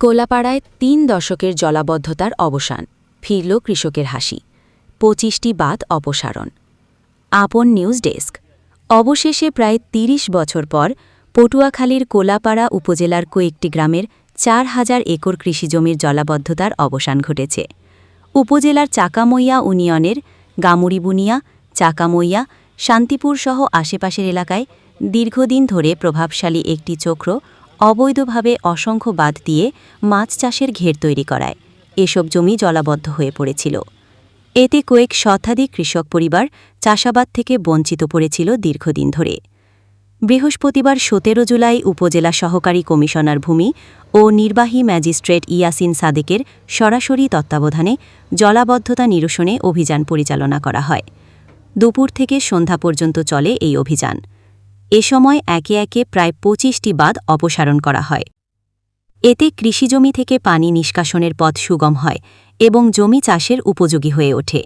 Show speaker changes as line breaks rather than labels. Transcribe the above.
কোলাপাড়ায় তিন দশকের জলাবদ্ধতার অবসান, ফিরল কৃষকের হাসি। পঁচিশটি বাদ অপসারণ। আপন নিউজ ডেস্ক। অবশেষে প্রায় ৩০ বছর পর পটুয়াখালীর কোলাপাড়া উপজেলার কয়েকটি গ্রামের চার হাজার একর কৃষিজমির জলাবদ্ধতার অবসান ঘটেছে। উপজেলার চাকামইয়া ইউনিয়নের গামুড়িবুনিয়া চাকামইয়া, শান্তিপুর সহ আশেপাশের এলাকায় দীর্ঘদিন ধরে প্রভাবশালী একটি চক্র অবৈধভাবে অসংখ্য বাঁধ দিয়ে মাছ চাষের ঘের তৈরি করায়। এসব জমি জলাবদ্ধ হয়ে পড়েছিল। এতে কয়েক শতাধিক কৃষক পরিবার চাষাবাদ থেকে বঞ্চিত পড়েছিল দীর্ঘদিন ধরে। বৃহস্পতিবার সতেরো জুলাই উপজেলা সহকারী কমিশনার ভূমি ও নির্বাহী ম্যাজিস্ট্রেট ইয়াসিন সাদেকের সরাসরি তত্ত্বাবধানে জলাবদ্ধতা নিরসনে অভিযান পরিচালনা করা হয়। দুপুর থেকে সন্ধ্যা পর্যন্ত চলে এই অভিযান। এ সময় একে একে প্রায় পঁচিশটি বাঁধ অপসারণ করা হয়। এতে কৃষিজমি থেকে পানি নিষ্কাশনের পথ সুগম হয় এবং জমি চাষের উপযোগী হয়ে ওঠে।